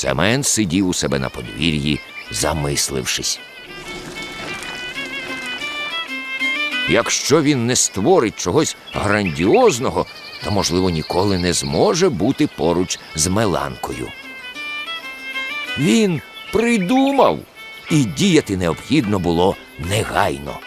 Семен сидів у себе на подвір'ї, замислившись. Якщо він не створить чогось грандіозного, то, можливо, ніколи не зможе бути поруч з Меланкою. Він придумав, і діяти необхідно було негайно.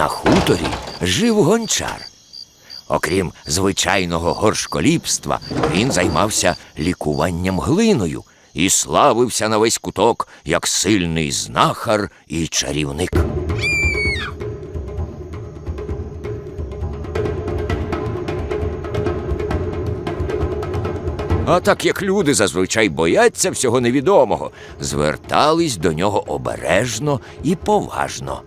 На хуторі жив гончар. Окрім звичайного горшколіпства, він займався лікуванням глиною і славився на весь куток як сильний знахар і чарівник. А так як люди зазвичай бояться всього невідомого, звертались до нього обережно і поважно.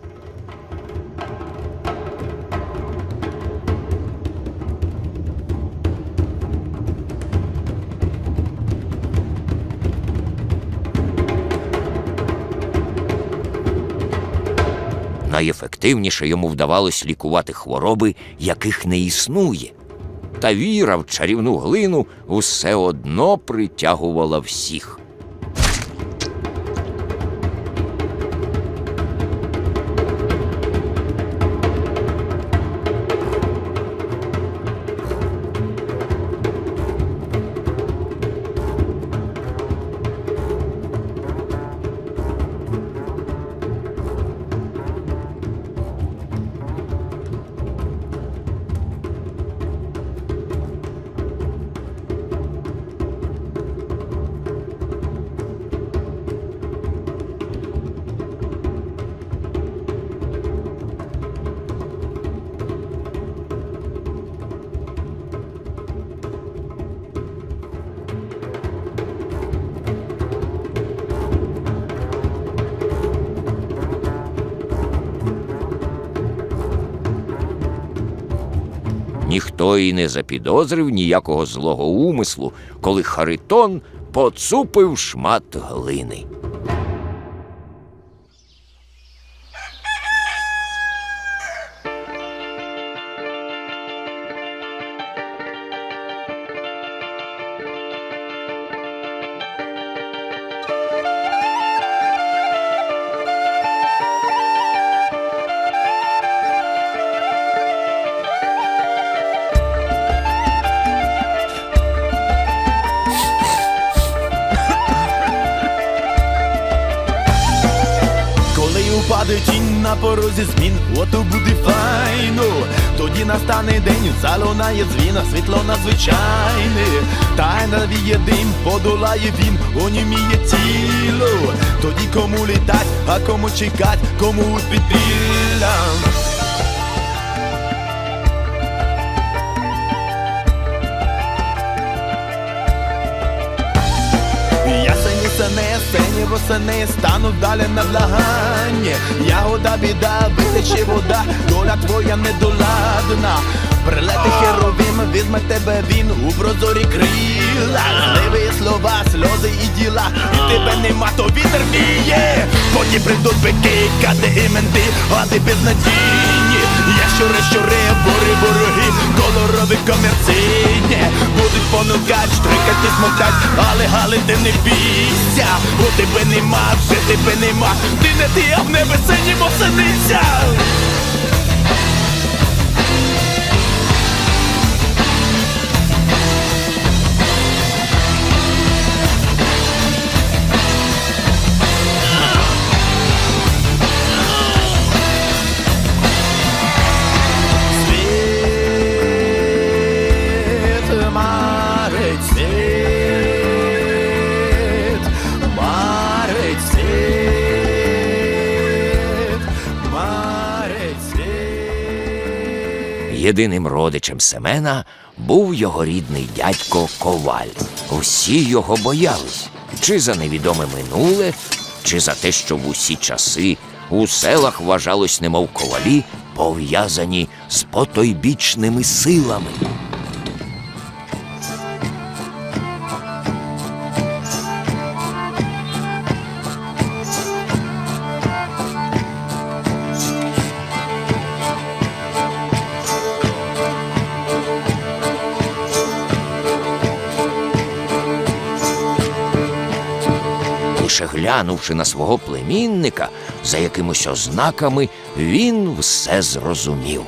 Найефективніше йому вдавалось лікувати хвороби, яких не існує. Та віра в чарівну глину все одно притягувала всіх. Ніхто і не запідозрив ніякого злого умислу, коли Харитон поцупив шмат глини. Упаде тінь на порозі змін, ото буде файно. Тоді настане день, залунає дзвін, світло надзвичайне. Тайна віє дим, подолає він, оніміє тіло. Тоді кому літать, а кому чекать, кому під біллям. Сини, сині восени стануть далі на благання. Ягода біда, витече вода, доля твоя недоладна. Прилети херовим, візьме тебе він у прозорі крила. Зливі слова, сльози і діла, і тебе нема, то вітер віє. Потім прийдуть бики, кати і менти, а ти безнадійні. Я щури, щури, Будуть кач, трикати, смоктать, але гали ти не бійся, бо тебе нема, вже тебе нема, ти не ти, а в небе синім осениця. Єдиним родичем Семена був його рідний дядько Коваль. Усі його боялись чи за невідоме минуле, чи за те, що в усі часи у селах вважалось, немов ковалі, пов'язані з потойбічними силами. Лише глянувши на свого племінника, за якимось ознаками, він все зрозумів.